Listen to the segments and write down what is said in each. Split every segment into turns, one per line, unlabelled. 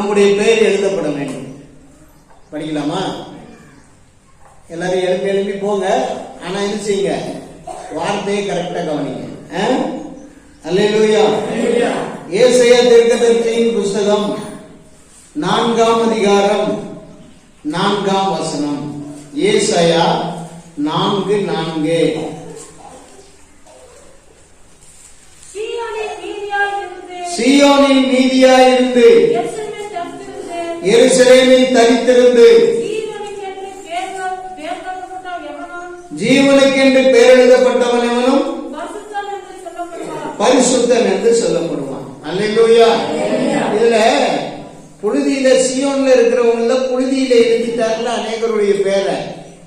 நம்முடைய பெயர் எழுதப்பட வேண்டும். படிக்கலாமா? எல்லாரும் எழுப்பி எழுப்பி போங்க. ஆனா என்ன செய்யுங்க? வார்த்தையை கரெக்டா கவனிங்க. அல்லேலூயா. ஏசையா தீர்க்கதரிசியின் புஸ்தகம் நான்காம் அதிகாரம் நான்காம் வசனம். ஏசாயா நான்கு நான்கு.
சீயோனில் மீதியாயிருந்து,
மீதியாயிருந்து
எருசலேமில்
தரித்திருந்து
ஜீவனுக்கென்று பேர்கள் பேர்கொள்ளப்பட்ட எவனும்.
பரிசுத்தன் என்று சொல்லப்படுவான். அல்லேலூயா. இதுல புழுதியில சியோன்ல இருக்கிறவங்கள புழுதியில எழுதிட்டார்ல அநேகருடைய பேரை.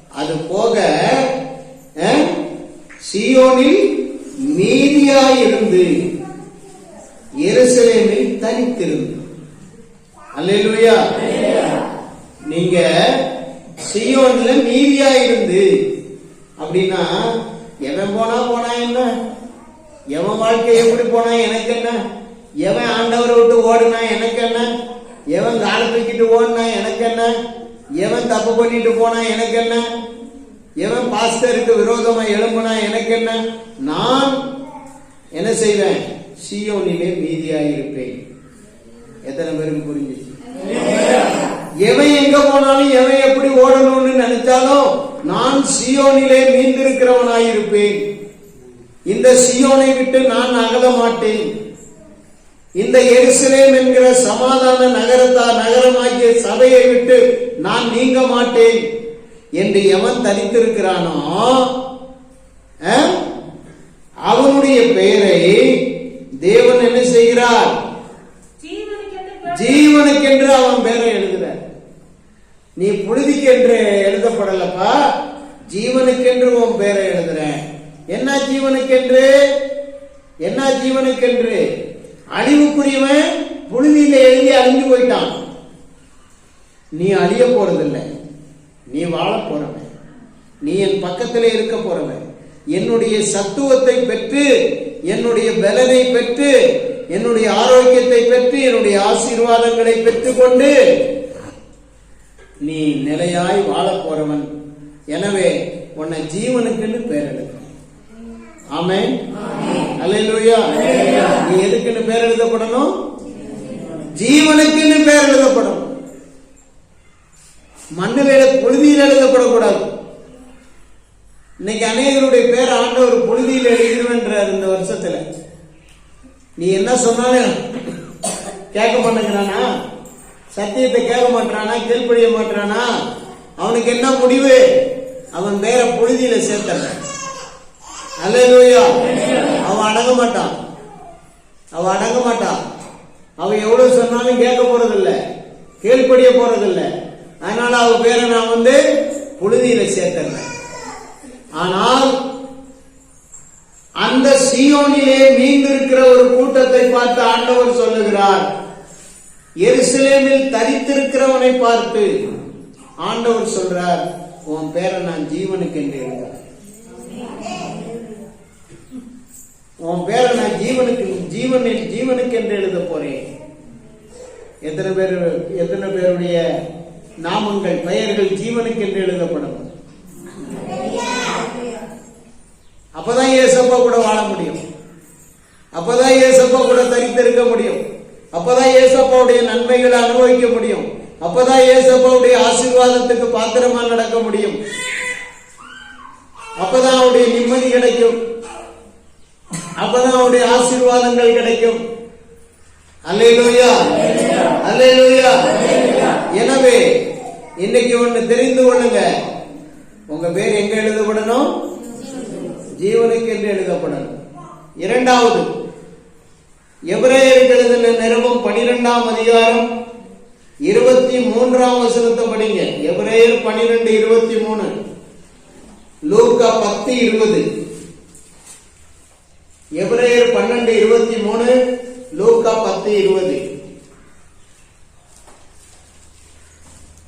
அது போக சியோனில் மீதியாயிருந்து எருசலேமில் தனித்திருந்து அல்லேலூயா. நீங்க சியோன்ல மீதியாயிருந்து அப்படின்னா எவன் போனா போனா என்ன? எவன் வாழ்க்கை எப்படி போனா எனக்கு என்ன? எவன் ஆண்டவரை விட்டு ஓடுனா எனக்கு என்ன? எவன் காலை தூக்கிட்டு ஓடுனா எனக்கு என்ன? எவன் தப்பு பண்ணிட்டு போனா எனக்கு என்ன? எவன் பாஸ்டருக்கு விரோதமா எழும்புனா எனக்கு என்ன? நான் என்ன செய்வேன்? சியோனிலே மீதியாயிருப்பேன். எத்தனை பேருக்கு புரிஞ்சு எவன் எங்க போனாலும் எவன் எப்படி ஓடணும்னு நினைச்சாலும் நான் சியோனிலே மீந்திருக்கிறவனாயிருப்பேன். இந்த சியோனை விட்டு நான் அகல மாட்டேன். இந்த எருசலேம் என்கிற சமாதான நகரத்தா நகரமாகிய சபையை விட்டு நான் நீங்க மாட்டேன். என்று எவன் தனித்திருக்கிறானோ அவனுடைய பெயரை தேவன் என்ன செய்கிறார்
ஜீவனுக்கென்று பேர்
ஜீவனுக்கென்று அவன் பேரை எழுதுற நீ புழுதிக்கென்று எழுதப்படலப்பா ஜீவனுக்கென்று உன் பேரை எழுதுற என்ன ஜீவனுக்கென்று? என்ன ஜீவனுக்கென்று? அழிவுக்குரியவன் புழுதியில எழுதி அழிஞ்சு போயிட்டான். நீ அழிய போறதில்லை. நீ வாழ போறவன். நீ என் பக்கத்திலே இருக்க போறவன். என்னுடைய சத்துவத்தை பெற்று என்னுடைய பலனை பெற்று என்னுடைய ஆரோக்கியத்தை பெற்று என்னுடைய ஆசீர்வாதங்களை பெற்றுக்கொண்டு நீ நிலையாய் வாழ போறவன். எனவே உன்னை ஜீவனுக்குன்னு பேர் எழுதுறேன் ஆமென். அல்லேலூயா. நீ எதுக்குன்னு பேர் எழுதப்படணும்? ஜீவனுக்குன்னு பேர் எழுதப்படும். மண்ணில புழுதியில் எழுதப்படக்கூடாது. இன்னைக்கு அநேகருடைய பேர் ஆண்டவர் புழுதியில் எழுதிடுவேன்றார் இந்த வருஷத்துல. நீ என்ன சொன்னாலும் கேட்க மாட்டேங்கிறானா சத்தியத்தை கேட்க மாட்டானா கீழ்ப்படிய மாட்டானா அவனுக்கு என்ன முடிவு? அவன் வேற புழுதியில சேர்த்தல அல்லேலூயா. அவன் அடங்க மாட்டான் அவன் அடங்க மாட்டான் அவன் எவ்வளவு சொன்னாலும் கேட்க போறதில்ல. கீழ்ப்படிய போறதில்ல. அதனால அவன் பேரை நான் வந்து புழுதியில சேர்த்தறேன் ஆனால் அந்த சியோனிலே மீந்திருக்கிற ஒரு கூட்டத்தை பார்த்து ஆண்டவர் சொல்லுகிறார் எருசலேமில் தரித்திருக்கிறவனை பார்த்து. ஆண்டவர் சொல்றார் உன் பேரை நான் ஜீவனுக்கு என்று எழுதுறேன் உன் பேரை நான் ஜீவனுக்கு ஜீவனில் ஜீவனுக்கு என்று எழுத போறேன். எத்தனை பேர் எத்தனை பேருடைய நாமங்கள் பெயர்கள் ஜீவனுக்கு என்று எழுதப்படும். அப்பதான் ஏசப்பா கூட வாழ முடியும். அப்பதான் ஏசப்பா கூட தரித்திருக்க முடியும். அப்பதான் ஏசப்பாவுடைய நன்மைகளை அனுபவிக்க முடியும். அப்பதான் ஏசப்பாவுடைய ஆசீர்வாதத்துக்கு பாத்திரமா நடக்க முடியும். அப்பதான் அவருடைய நிம்மதி கிடைக்கும். அப்பதான் அவருடைய ஆசீர்வாதங்கள் கிடைக்கும். அல்லேலூயா. அல்லேலூயா. எனவே இன்னைக்கு ஒண்ணு தெரிந்து கொள்ளுங்க. உங்க பேர் எங்க எழுதப்படணும்? ஜீவனுக்கு என்று எழுதப்படணும் இரண்டாவது எபிரேயருக்கு எழுதின நிருபம் பனிரெண்டாம் அதிகாரம் இருபத்தி மூன்றாம் வசனத்தை படிங்க. எபிரேயர் பனிரெண்டு இருபத்தி மூணு லூக்கா பத்து இருபது. எபிரேயர் பன்னெண்டு இருபத்தி மூணு லூக்கா பத்து இருபது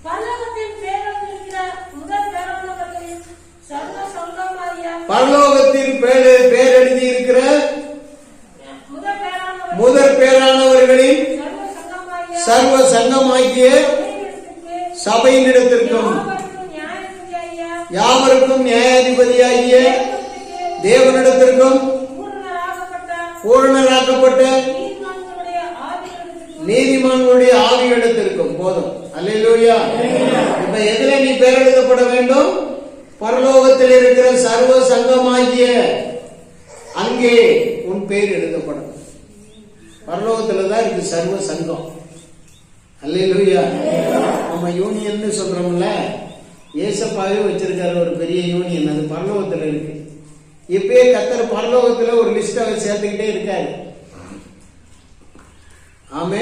பரலோகத்தின் பேரொன்றிருக்கிற முதல் பேரொன்றவர்களின் சர்வ பரலோகத்தின்
பரலோகத்தில் பேர் எழுதி இருக்கிற
முதல் பேரானவர்
முதற் பேரானவர்களின்
சர்வ சங்கமாகிய
சர்வ சங்கமாகிய
சபையினிடத்திற்கு
சபையினிடத்திற்கும்
யாவருக்கும் நியாயாதிபதியாகிய
யாவருக்கும் நியாயாதிபதியாகிய
தேவனுக்கு
தேவனிடத்திற்கும்
பூரணராகப்பட்ட
பூரணராக்கப்பட்ட
நீதிமான்களுடைய ஆவிகளிடத்திற்கு
நீதிமான்களுடைய ஆவியிடத்திற்கும் போதும் அல்லேலூயா இப்ப எதுல நீ பேர் எழுதப்பட வேண்டும் பரலோகத்தில் இருக்கிற சர்வ சங்கமாகிய அங்கே உன் பேர் எழுதப்படும் பரலோகத்துல தான் இருக்கு சர்வ சங்கம் அல்லேலூயா நம்ம யூனியன் சொல்றோம்ல ஏசப்பாவே வச்சிருக்காரு ஒரு பெரிய யூனியன் அது பரலோகத்துல இருக்கு. இப்பயே கத்தர் பரலோகத்துல ஒரு லிஸ்ட் அவர் சேர்த்துக்கிட்டே இருக்காரு. ஆமே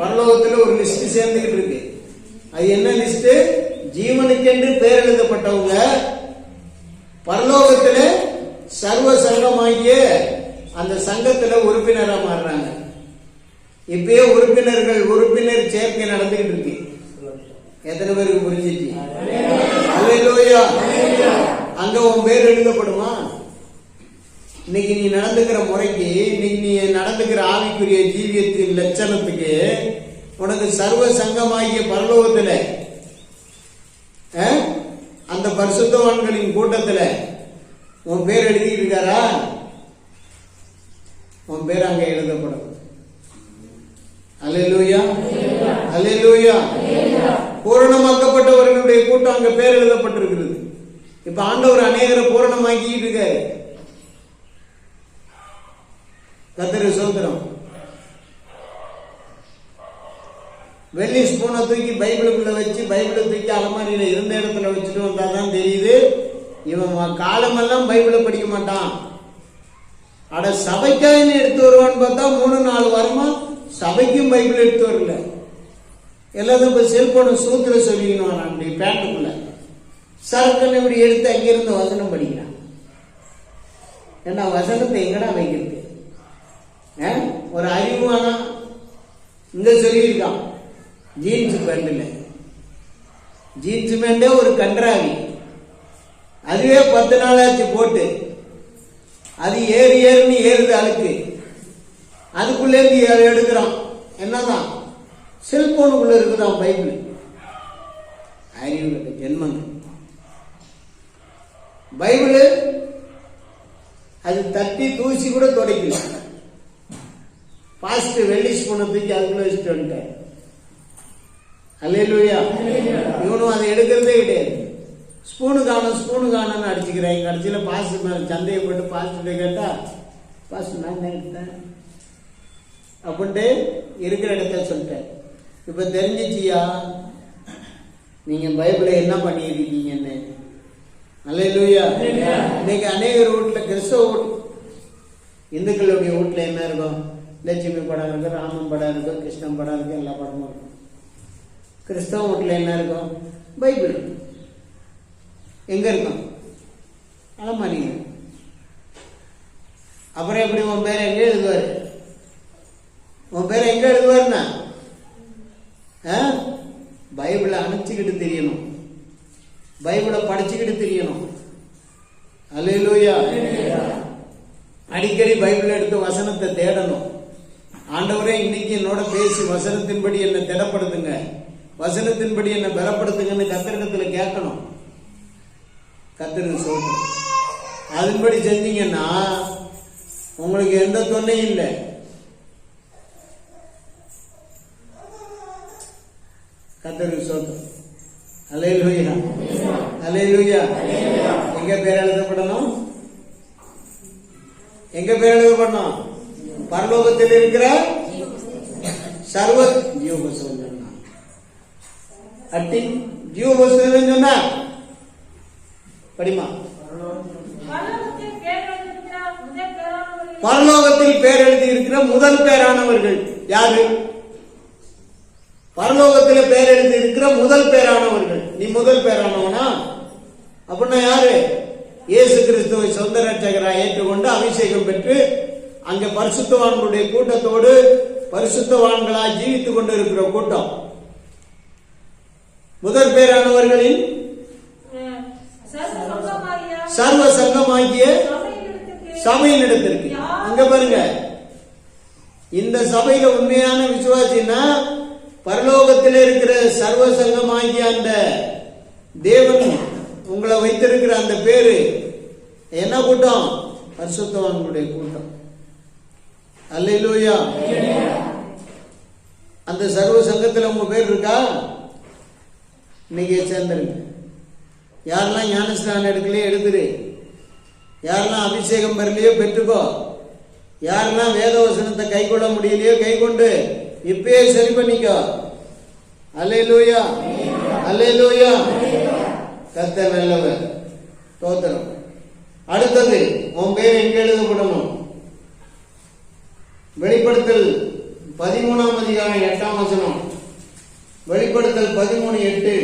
பரலோகத்துல ஒரு லிஸ்ட் சேர்ந்துகிட்டு இருக்கு. அது என்ன லிஸ்ட் ஜீவனுக்கென்று பேர் எழுதப்பட்டவங்க பரலோகத்தில் சர்வ சங்கமாகிய அந்த சங்கத்துல உறுப்பினரா மாறுறாங்க. இப்பயே உறுப்பினர்கள் உறுப்பினர் சேர்க்கை நடந்துகிட்டு இருக்கு. எத்தனை பேருக்கு புரிஞ்சிச்சு? அங்க உன் பேர் எழுதப்படுமா? இன்னைக்கு நீ நடந்துக்கிற முறைக்கு இன்னைக்கு நீ நடந்துக்கிற ஆவிக்குரிய ஜீவியத்தின் லட்சணத்துக்கு உனக்கு சர்வ சங்கமாகிய பரலோகத்துல அந்த பரிசுத்தவான்களின் கூட்டத்துல உன் பேர் எழுதியிருக்காரா? இருக்காரா உன் பேர் அங்க எழுதப்படும். அலையலூயா அலையலூயா பூரணமாக்கப்பட்டவர்களுடைய கூட்டம் அங்க பேர் எழுதப்பட்டிருக்கிறது. இப்ப ஆண்டவர் அநேகரை பூரணமாக்கிட்டு இருக்காரு. கத்திர சோதரம் வெள்ளி ஸ்பூனை தூக்கி பைபிளுக்குள்ள வச்சு பைபிளை தூக்கி அலமாரியில இருந்த இடத்துல வச்சுட்டு வந்தாதான் தெரியுது இவன் காலமெல்லாம் பைபிளை படிக்க மாட்டான். அட சபைக்காயின்னு எடுத்து வருவான்னு பார்த்தா மூணு நாலு வாரமா சபைக்கும் பைபிள் எடுத்து வரல. எல்லாத்தையும் இப்போ செல்போனை சூத்திர சொல்லிக்கணும் நம்முடைய அப்படி பேண்ட்டுக்குள்ள சரக்குன்னு இப்படி எடுத்து அங்கிருந்து வசனம் படிக்கிறான். ஏன்னா வசனத்தை எங்கடா வைக்கிறது? ஒரு அறிவான இந்த சொல்லியிருக்கான். ஜீன்ஸ் பேண்டில் ஜீன்ஸ் பேண்டே ஒரு கன்றாவி. அதுவே பத்து நாளாச்சு போட்டு. அது ஏறி ஏறுன்னு ஏறுது அழுக்கு. அதுக்குள்ளேருந்து எடுக்கிறான். என்னதான்? செல்போனுக்குள்ள இருக்குதான் பைபிள்? அறிவுள்ள ஜென்மங்கள். பைபிள் அது தட்டி தூசி கூட துடைக்கல. பாஸ்ட் வெள்ளி ஸ்பூனை தூக்கி அதுக்குள்ள வச்சுட்டு வந்துட்டார். அல்லையா இவனும் அதை எடுக்கிறதே கிடையாது. ஸ்பூனு காணும் ஸ்பூனு காணும்னு அடிச்சுக்கிறேன் கடைசியில் பாஸ்ட் மேலே சந்தேகப்பட்டு பாஸ்ட்டு கேட்டா பாஸ்ட் நான் எடுத்தேன்? அப்படின்ட்டு இருக்கிற இடத்த சொல்லிட்டேன் இப்போ தெரிஞ்சிச்சியா? நீங்க பைபிளை என்ன பண்ணியிருக்கீங்கன்னு? அல்லேலூயா. இன்னைக்கு அநேகர் வீட்டுல கிறிஸ்தவ இந்துக்களுடைய வீட்டுல என்ன இருக்கும்? லட்சுமி படம் இருக்கும் ராமன் படம் இருக்கும் கிருஷ்ணன் படம் இருக்கும் எல்லா படமும் இருக்கும். கிறிஸ்தவ வீட்டுல என்ன இருக்கும்? பைபிள். எங்க இருக்கும்? அலமாரி அப்புறம் எப்படி உன் பேரை எங்க எழுதுவாரு? உன் பேரை எங்க எழுதுவாருன்னா? ஆ? பைபிளை அணைச்சிக்கிட்டு தெரியணும். பைபிளை படிச்சுக்கிட்டு தெரியணும். அலையிலோயா அடிக்கடி பைபிள் எடுத்து வசனத்தை தேடணும். ஆண்டவரே இன்னைக்கு என்னோட பேசி வசனத்தின்படி என்னை திடப்படுத்துங்க. வசனத்தின்படி என்னை பலப்படுத்துங்கன்னு கத்திரிடத்துல கேட்கணும். கத்திரக சொல்லணும் அதன்படி செஞ்சீங்கன்னா உங்களுக்கு எந்த தொல்லையும் இல்லை. கத்தருக்கு சோத்திரம் அலையிலுயா அலையிலுயா எங்க பேர் எழுதப்படணும்? எங்க பேர் எழுதப்படணும்? பரலோகத்தில் இருக்கிற சர்வ ஜீவபசுவன் சொன்னா? அட்டி ஜீவபசுவன் சொன்னா படிமா
பரலோகத்தில் பேர்
எழுதி இருக்கிற முதல் பேரானவர்கள் யாரு? பரலோகத்தில் பேர் எழுதி இருக்கிற முதல் பேரானவர்கள். நீ முதல் பேரானவனா? அப்படின்னா யாரு? இயேசு கிறிஸ்துவை சொந்த ரட்சகராக ஏற்றுக்கொண்டு அபிஷேகம் பெற்று அங்க பரிசுத்தவான்களுடைய கூட்டத்தோடு பரிசுத்தவான்களாக ஜீவித்துக் கொண்டு இருக்கிற கூட்டம். முதல் பேரானவர்களின்
சர்வ சங்கமாகிய
சர்வ எடுத்திருக்கு
சபையினிடத்திற்கு.
அங்க பாருங்க. இந்த சபையில உண்மையான விசுவாசின்னா பரலோகத்தில் இருக்கிற சர்வ சங்கமாகிய அந்த தேவன் உங்களை வைத்திருக்கிற அந்த பேரு என்ன கூட்டம்? பரிசுத்தவான்களுடைய கூட்டம். அல்லையிலோயா அந்த சர்வ சங்கத்தில் உங்க பேர் இருக்கா? இன்னைக்கு சேர்ந்துருங்க. யாரெல்லாம் ஞானஸ்நானம் எடுக்கலையோ எடுத்துரு. யாரெல்லாம் அபிஷேகம் பெறலையோ பெற்றுக்கோ. யாரெல்லாம் வேத வசனத்தை கை கொள்ள முடியலையோ கை கொண்டு இப்பயே சரி பண்ணிக்கோ. அல்லேலூயா அல்லேலூயா கத்த நல்லவர். தோத்திரம் அடுத்தது உன் பேர் எங்க எழுதப்படணும்? வெளிப்படுத்தல் பதிமூணாம் அதிகாரம் எட்டாம் வசனம். வெளிப்படுத்தல் பதிமூணு எட்டு.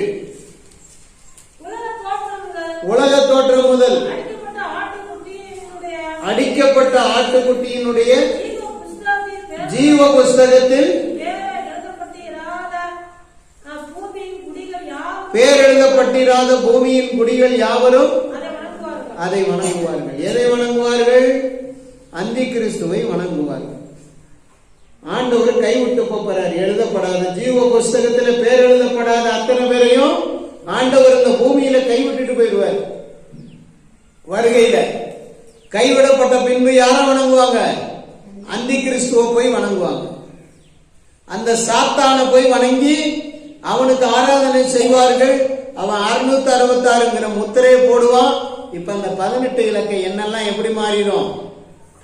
உலக தோற்றம் முதல். அடிக்கப்பட்ட ஆட்டுக்குட்டியினுடைய ஜீவ புஸ்தகத்தில் பேர்
ஜீவ புஸ்தகத்தில்
பேர் எழுதப்பட்டிராத அஹ், பூமியின் குடிகள் யாவும்
பேர் எழுதப்பட்டிராத பூமியின் குடிகள் யாவரும்
அதை வணங்குவார்கள்.
எதை வணங்குவார்கள்? அந்தி கிறிஸ்துவை வணங்குவார்கள். ஆண்டவர் கைவிட்டு போறார். எழுதப்படாத ஜீவ புஸ்தகத்துல பேர் எழுதப்படாத அத்தனை பேரையும் ஆண்டவர் இந்த பூமியில கைவிட்டுட்டு போயிடுவார். வருகையில. கைவிடப்பட்ட பின்பு யாரை வணங்குவாங்க? அந்தி கிறிஸ்துவ போய் வணங்குவாங்க. அந்த சாத்தானை போய் வணங்கி அவனுக்கு ஆராதனை செய்வார்கள். அவன் அறுநூத்தி அறுபத்தாறுங்கிற முத்திரையை போடுவான். இப்ப அந்த பதினெட்டு இலக்க எண்ணெல்லாம் எப்படி மாறிடும்?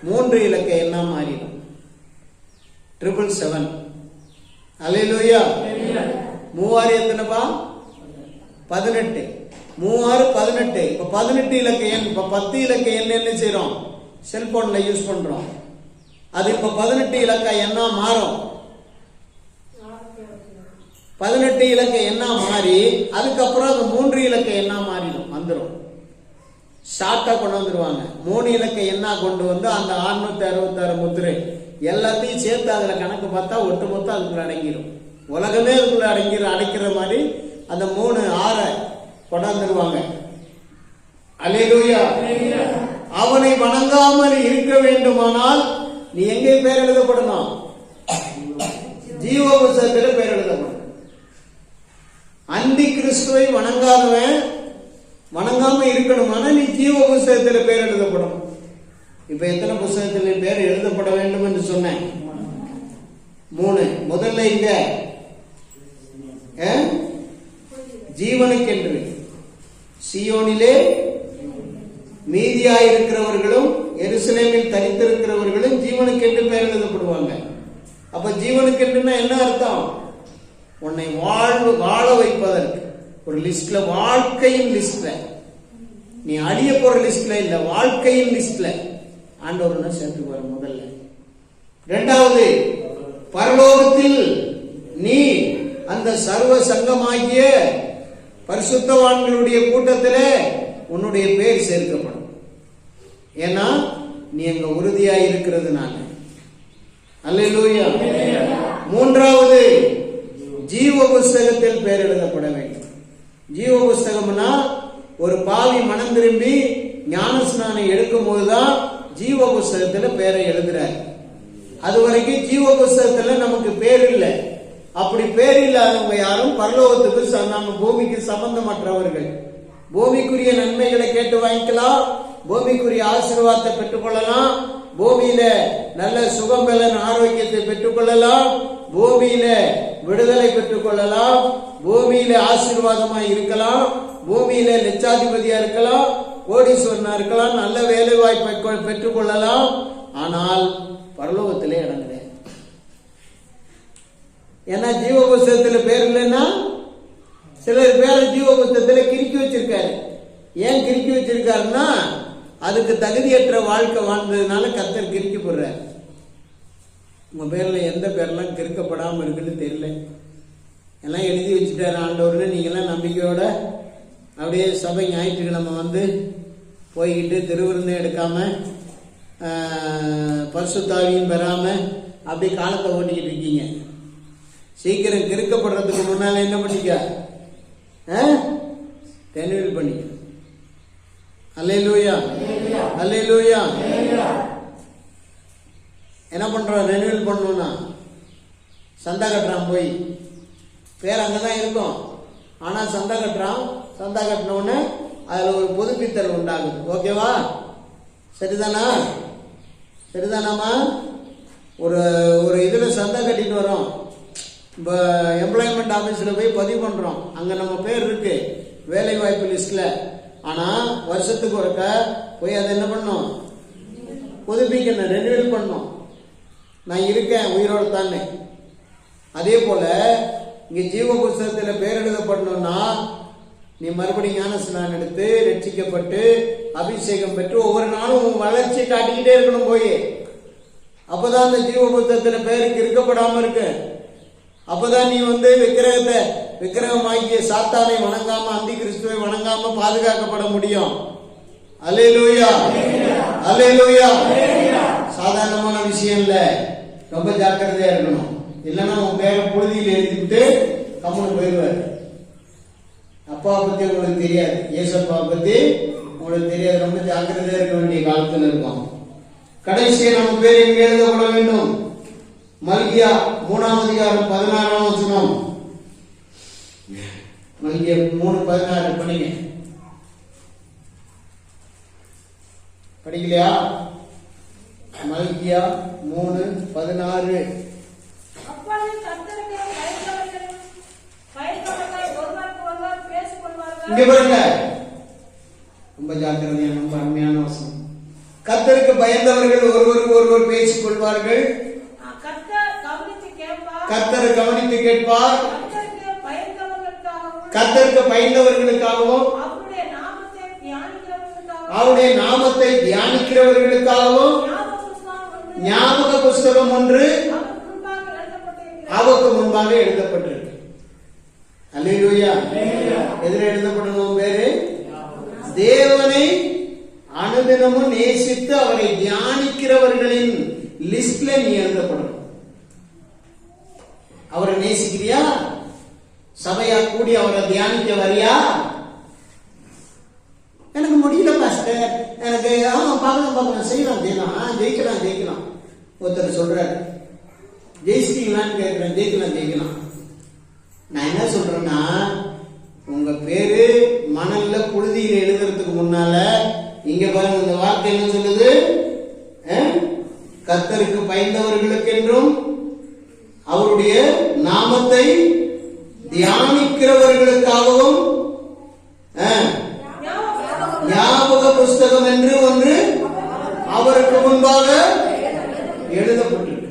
மூன்று இலக்க எண்ணம் மாறிடும். ட்ரிபிள் செவன் அலையிலோயா மூவாறு எத்தனைப்பா? பதினெட்டு. மூவாறு பதினெட்டு. இப்ப பதினெட்டு இலக்க எண் இப்ப பத்து இலக்க எண் என்ன செய்றோம்? செல்போன்ல யூஸ் பண்றோம். அது இப்ப பதினெட்டு இலக்க என்ன மாறும். பதினெட்டு இலக்க எண்ணா மாறி அதுக்கப்புறம் அந்த மூன்று இலக்க எண்ணா மாறிடும் வந்துடும் ஷார்ட்டா கொண்டு வந்துருவாங்க. மூணு இலக்க எண்ணா கொண்டு வந்து அந்த 666 அறுபத்தாறு முத்திரை எல்லாத்தையும் சேர்த்து அதுல கணக்கு பார்த்தா ஒட்டு மொத்தம் அதுக்குள்ள அடங்கிடும் உலகமே அதுக்குள்ள அடங்கிற அடைக்கிற மாதிரி அந்த மூணு ஆறை கொண்டாந்துருவாங்க அலேலூயா அவனை வணங்காமல் இருக்க வேண்டுமானால் நீ எங்கே பேர் எழுதப்படணும்? ஜீவ பெயர் பேர் எழுதப்படும் அந்தி கிறிஸ்துவை வணங்காதவன் வணங்காம இருக்கணுமானா நீ ஜீவ புஸ்தகத்துல பேர் எழுதப்படும் இப்ப எத்தனை புஸ்தகத்துல பேர் எழுதப்பட வேண்டும் என்று சொன்னேன். மூணு. முதல்ல இந்த ஆ? ஜீவனுக்கென்று. சியோனிலே மீதியாயிருக்கிறவர்களும் எருசலேமில் தரித்திருக்கிறவர்களும் ஜீவனுக்கென்று பெயர் எழுதப்படுவாங்க. அப்ப ஜீவனுக்கென்றுனா என்ன அர்த்தம்? உன்னை வாழ்வு வாழ வைப்பதற்கு ஒரு லிஸ்ட்ல வாழ்க்கையின் லிஸ்ட்ல. நீ அழிய போற லிஸ்ட்ல இல்ல வாழ்க்கையின் லிஸ்ட்ல. ஆண்டவர் சேர்த்துக்குவார் முதல்ல. இரண்டாவது பரலோகத்தில் நீ அந்த சர்வ சங்கமாகிய பரிசுத்தவான்களுடைய கூட்டத்தில் உன்னுடைய பேர் சேர்க்கப்படும். ஏன்னா நீ அங்க உறுதியா இருக்கிறதுனால அல்ல மூன்றாவது ஜீவ புஸ்தகத்தில் பெயர் எழுதப்பட வேண்டும். ஜீவ புஸ்தகம்னா ஒரு பாவி மனம் திரும்பி ஞானஸ்நானம் எடுக்கும் போதுதான் ஜீவ புஸ்தகத்துல பேரை எழுதுறாரு. அது வரைக்கும் ஜீவ புஸ்தகத்துல நமக்கு பேர் இல்லை அப்படி பேர் இல்லாதவங்க யாரும் பரலோகத்துக்கு ச- நம்ம பூமிக்கு சம்பந்தமற்றவர்கள். பூமிக்குரிய நன்மைகளை கேட்டு வாங்கிக்கலாம். பூமிக்குரிய ஆசீர்வாதத்தை பெற்றுக்கொள்ளலாம். பூமியில நல்ல சுகம் பலன் ஆரோக்கியத்தை பெற்றுக்கொள்ளலாம். பூமியில விடுதலை பெற்றுக்கொள்ளலாம். பூமியில ஆசீர்வாதமாய் இருக்கலாம். பூமியில லட்சாதிபதியா இருக்கலாம். கோடீஸ்வரனா இருக்கலாம். நல்ல வேலை வாய்ப்பை பெற்றுக்கொள்ளலாம். ஆனால் பரலோகத்திலே இடம் கிடையாது ஏன்னா ஜீவ பேர் இல்லைன்னா சிலர் பேரை ஜீவ புஸ்தகத்துல கிறுக்கி வச்சிருக்காரு. ஏன் கிறுக்கி வச்சிருக்காருன்னா அதுக்கு தகுதியற்ற வாழ்க்கை வாழ்ந்ததுனால கத்தர் கிறுக்கி போடுறாரு. உங்க பேர்ல எந்த பேர்லாம் கிறுக்கப்படாம இருக்குன்னு தெரியல. எல்லாம் எழுதி வச்சுட்டாரு ஆண்டவர்னு. நீங்களாம் நம்பிக்கையோட அப்படியே சபை ஞாயிற்றுக்கிழமை வந்து போய்கிட்டு திருவிருந்தம் எடுக்காம ஆஹ், பரிசுத்தாவியும் பெறாம அப்படி காலத்தை ஓட்டிக்கிட்டு இருக்கீங்க. சீக்கிரம் கிறுக்கப்படுறதுக்கு முன்னால என்ன பண்ணிக்க? தென்வில் பண்ணிக்க. அல்லேலூயா. அல்லேலூயா. என்ன பண்ணுறோம் ரெனியூவல் பண்ணணும்னா சந்தா கட்டுறான் போய் பேர் அங்கே தான் இருக்கும். ஆனால் சந்தா கட்டுறான் சந்தா கட்டினோடனே அதில் ஒரு புதுப்பித்தல் உண்டாகுது. ஓகேவா? சரிதானா? சரிதானாமா? ஒரு ஒரு இதில் சந்தா கட்டிட்டு வரோம். இப்போ எம்ப்ளாய்மெண்ட் ஆஃபீஸில் போய் பதிவு பண்ணுறோம் அங்கே நம்ம பேர் இருக்கு. வேலை வாய்ப்பு லிஸ்ட்டில் ஆனால் வருஷத்துக்கு ஒருக்க போய் அதை என்ன பண்ணோம்? புதுப்பிக்கணும் ரெனியூவல் பண்ணோம். நான் இருக்கேன் உயிரோடு தானே அதே போல இங்க ஜீவ புஸ்தகத்தில் பேர் எழுதப்படணும்னா நீ மறுபடியும் ஞான ஸ்நானம் எடுத்து ரட்சிக்கப்பட்டு அபிஷேகம் பெற்று ஒவ்வொரு நாளும் உன் வளர்ச்சி காட்டிக்கிட்டே இருக்கணும் போய். அப்பதான் அந்த ஜீவ புஸ்தகத்துல பேருக்கு இருக்கப்படாம இருக்கு. அப்பதான் நீ வந்து விக்கிரகத்தை விக்கிரகமாகிய சாத்தானை வணங்காம அந்தி கிறிஸ்துவை வணங்காம பாதுகாக்கப்பட முடியும். அல்லேலூயா. அல்லேலூயா. சாதாரணமான விஷயம் இல்ல. ரொம்ப ஜாக்கிரதையா இருக்கணும். இல்லைன்னா உன் பேரை புழுதியில் எழுதிட்டு கம்முன்னு போயிடுவார். அப்பாவை பத்தி உங்களுக்கு தெரியாது. ஏசப்பா பத்தி உங்களுக்கு தெரியாது. ரொம்ப ஜாக்கிரதையா இருக்க வேண்டிய காலத்துல இருக்கும். கடைசியை நம்ம பேர் எங்க எழுதப்பட வேண்டும். மல்கியா மூணாம் அதிகாரம் பதினாறாம் வசனம். மல்கியா மூணு பதினாறு படிங்க. படிக்கலையா? மல்கியா மூணு பதினாறு. இங்க பாருங்க. ரொம்ப ஜாக்கிரதையான ரொம்ப அருமையான வசனம். கர்த்தருக்கு பயந்தவர்கள் ஒருவருக்கு ஒருவர் பேசிக் கொள்வார்கள்
கர்த்தர் கவனித்து கேட்பார். கர்த்தருக்கு பயந்தவர்களுக்காகவும் அவருடைய நாமத்தை தியானிக்கிறவர்களுக்காகவும் ஞாபக புஸ்தகம் ஒன்று.
ஞாபக
முன்பாக
அவருக்கு முன்பாக எழுதப்பட்டிருக்கு. அல்லேலூயா. எதில் எழுதப்படணும் பேரு? தேவனை அனுதினமும் நேசித்து அவரை தியானிக்கிறவர்களின் லிஸ்ட்ல நீ எழுதப்படணும். அவரை நேசிக்கிறியா? சபையா கூடி அவரை தியானிக்க வரியா? எனக்கு முடியல பாஸ்டர் எனக்கு ஆமா பார்க்கலாம் பார்க்கலாம். செய்யலாம் செய்யலாம் ஜெயிக்கலாம் ஜெயிக்கலாம். ஒருத்தர் சொல்றாரு ஜெயிச்சிட்டீங்களான்னு கேட்கிறேன் ஜெயிக்கலாம் ஜெயிக்கலாம். நான் என்ன சொல்றேன்னா உங்க பேரு மணல்ல புழுதியில எழுதுறதுக்கு முன்னால இங்க பாருங்க இந்த வார்த்தை என்ன சொல்லுது? அஹ்? கர்த்தருக்கு பயந்தவர்களுக்கென்றும் அவருடைய நாமத்தை தியானிக்கிறவர்களுக்காகவும் ஞாபக புஸ்தகம் என்று ஒன்று அவருக்கு முன்பாக எழுதப்பட்டிருக்கு.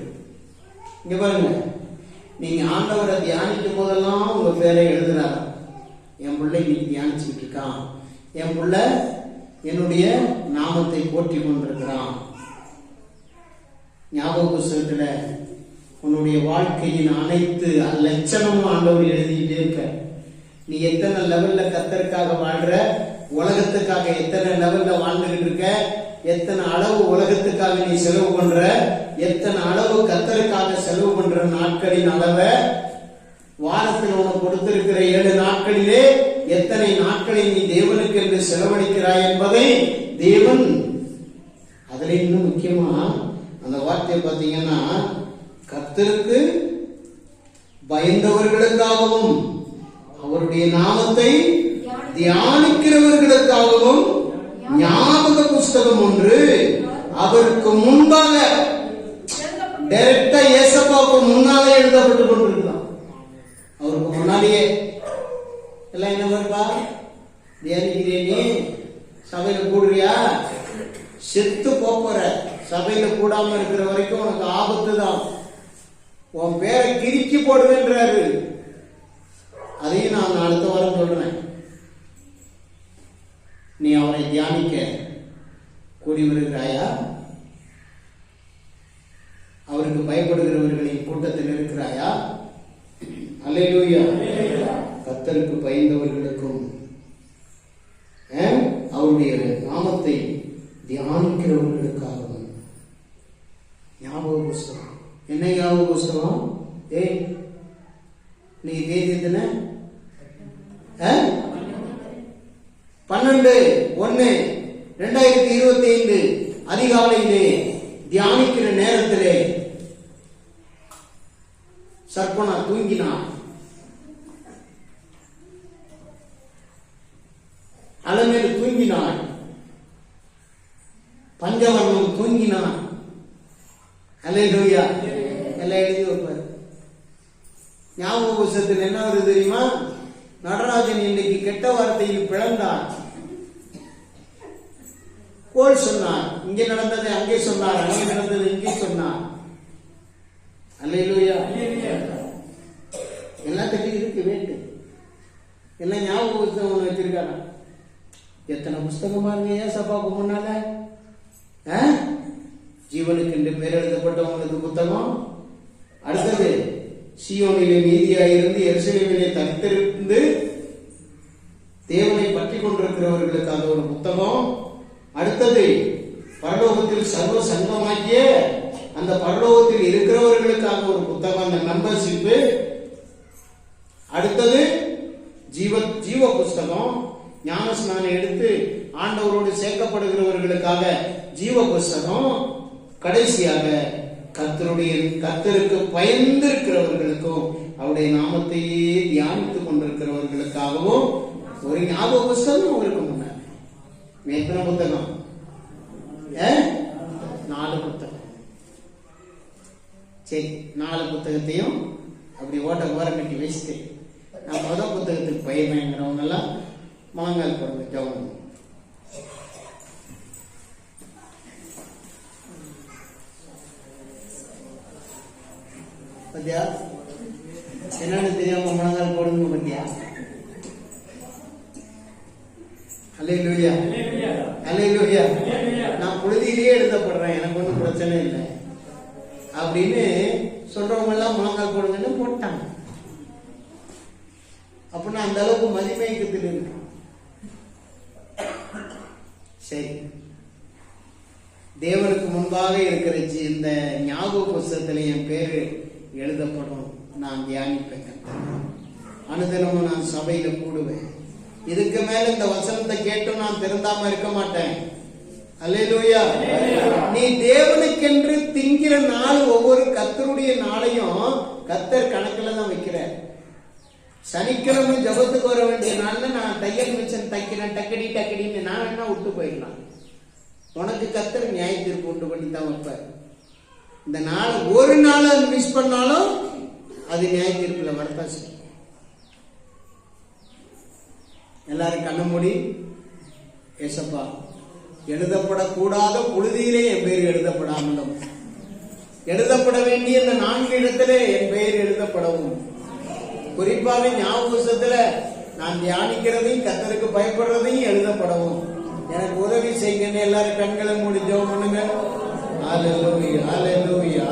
இங்க பாருங்க. நீங்க ஆண்டவரை தியானிக்கும் போதெல்லாம் உங்க பேரை எழுதுறாரு. என் பிள்ளை இன்னைக்கு தியானிச்சுக்கிட்டு இருக்கான் என் பிள்ளை என்னுடைய நாமத்தை போற்றி கொண்டிருக்கிறான். ஞாபக புஸ்தகத்துல உன்னுடைய வாழ்க்கையின் அனைத்து லட்சணமும் ஆண்டவர் எழுதிக்கிட்டே இருக்க நீ எத்தனை லெவல்ல கத்தருக்காக வாழ்ற? உலகத்துக்காக எத்தனை லெவல்ல வாழ்ந்துகிட்டு இருக்க? எத்தனை அளவு உலகத்துக்காக நீ செலவு பண்ற? எத்தனை அளவு கத்தருக்காக செலவு பண்ற நாட்களின் அளவை? வாரத்தில் உனக்கு கொடுத்திருக்கிற ஏழு நாட்களிலே எத்தனை நாட்களை நீ தேவனுக்கு என்று செலவழிக்கிறாய் என்பதை தேவன் அதுல இன்னும் முக்கியமா அந்த வார்த்தையை பார்த்தீங்கன்னா கத்தருக்கு பயந்தவர்களுக்காகவும் அவருடைய நாமத்தை தியானிக்கிறவர்களுக்காகவும் ஞாபக புஸ்தகம் ஒன்று. அவருக்கு முன்பாக டைரக்டா ஏசப்பாவுக்கு முன்னாலே எழுதப்பட்டு கொண்டிருக்கலாம் அவருக்கு முன்னாடியே எல்லாம் என்ன வருப்பா தியானிக்கிறே நீ. சபையில கூடுறியா? செத்து போற சபையில கூடாம இருக்கிற வரைக்கும் உனக்கு ஆபத்து தான் உன் பேரை கிரிக்கி போடுவேன்றாரு. அதையும் நான் அடுத்த வாரம் சொல்றேன். நீ அவரை தியானிக்க கூடி வருகிறாயா அவருக்கு பயப்படுகிறவர்களின் கூட்டத்தில் இருக்கிறாயா அல்லேலூயா. கத்தருக்கு பயந்தவர்களுக்கும் அவருடைய நாமத்தை தியானிக்கிறவர்களுக்காகவும். ஞாபக புஸ்தகம் என்ன ஞாபக புஸ்தகம் ஏய் நீ தேதி எத்தனை அஹ்? பன்னெண்டு ஒன்னு ரெண்டாயிரத்தி இருபத்தி ஐந்து அதிகாலையிலே தியானிக்கிற நேரத்திலே சர்ப்பனா தூங்கினான் அலமேல் தூங்கினான் பஞ்சவர்ணம் தூங்கினான் அல்லேலூயா எல்லாம் எழுதி வைப்பார் ஞாபக புஸ்தகத்தில் என்ன வருது தெரியுமா நடராஜன் இன்னைக்கு கெட்ட வார்த்தையில் பிளந்தான். கோல் சொன்னான் இங்கே நடந்தது அங்கே சொன்னார். அங்கே நடந்தது இங்கே சொன்னான் அல்லேலூயா. எல்லாத்துக்கும் இருக்கு வேண்டும் எல்லாம் ஞாபகம் புத்தகம் ஒண்ணு வச்சிருக்காரா? எத்தனை புஸ்தகமா பாருங்க ஏன் சப்பாக்கு முன்னால ஜீவனுக்கு என்று பேர் எழுதப்பட்டவங்களுக்கு புத்தகம். அடுத்தது சியோனிலே நீதியாயிருந்து எருசலேமிலே தனித்திருந்து கொண்டிருக்கிறவர்களுக்காக ஒரு புத்தகம். அடுத்தது பரலோகத்தில் சர்வ சங்கமாகிய அந்த பரலோகத்தில் இருக்கிறவர்களுக்காக ஒரு புத்தகம் அந்த மெம்பர்ஷிப்பு அடுத்தது ஜீவ ஜீவ புஸ்தகம். ஞானஸ்நானம் எடுத்து ஆண்டவரோடு சேர்க்கப்படுகிறவர்களுக்காக ஜீவ புஸ்தகம். கடைசியாக கத்தருடைய கத்தருக்கு பயந்திருக்கிறவர்களுக்கும் அவருடைய நாமத்தையே தியானித்துக் கொண்டிருக்கிறவர்களுக்காகவும் ஒரு ஞாபக புஸ்தகம் உங்களுக்கு முன்னாடி. எத்தனை புத்தகம்? ஏ? நாலு புத்தகம். சரி நாலு புத்தகத்தையும் அப்படி ஓட்ட ஓரம் கட்டி வச்சுட்டு நான் முதல் புத்தகத்துக்கு பயமேங்கிறவங்க எல்லாம் மாங்கால் போடுங்க ஜவன் பத்தியா? என்னன்னு தெரியாம முழங்கால் போடுங்க பத்தியா? அல்லேலூயா அல்லேலூயா நான் புழுதியிலேயே எழுதப்படுறேன். எனக்கு ஒன்றும் பிரச்சனை இல்லை. அப்படின்னு சொல்றவங்க எல்லாம் முழங்கால் போடுங்கன்னு போட்டாங்க. அப்படின்னா அந்த அளவுக்கு மதிமயக்கத்தில் இருக்கு சரி. தேவனுக்கு முன்பாக இருக்கிற இந்த ஞாபக புஸ்தகத்தில் என் பேரு எழுதப்படும். நான் தியானிப்பேன். அனுதினமும் நான் சபையில கூடுவேன். இதுக்கு மேல இந்த வசனத்தை கேட்டும் நான் திருந்தாம இருக்க மாட்டேன். அல்லேலூயா. நீ தேவனுக்கென்று திங்கிற நாள் ஒவ்வொரு கத்தருடைய நாளையும் கத்தர் கணக்குல தான் வைக்கிறார். சனிக்கிழமை ஜபத்துக்கு வர வேண்டிய நாள்ல நான் தையல் மிச்சன் தைக்கிறேன் டக்கடி டக்கடின்னு நான் வேணா விட்டு போயிடலாம். உனக்கு கத்தர் நியாய தீர்ப்பு உண்டு பண்ணி தான் வைப்பார். இந்த நாள் ஒரு நாள் அது மிஸ் பண்ணாலும் அது நியாய தீர்ப்புல வரதான் செய்யும். எல்லாரும் கண்ண மூடி ஏசப்பா எழுதப்படக்கூடாத புழுதியிலே என் பெயர் எழுதப்படாமலும் எழுதப்பட வேண்டிய இந்த நான்கு இடத்திலே என் பெயர் எழுதப்படவும். குறிப்பாக ஞாபகத்துல நான் தியானிக்கிறதையும் கத்தருக்கு பயப்படுறதையும் எழுதப்படவும். எனக்கு உதவி செய்யுங்கன்னு எல்லாரும் கண்களை மூடி ஜெபம் பண்ணுங்க. ஹalleluya ஹalleluya.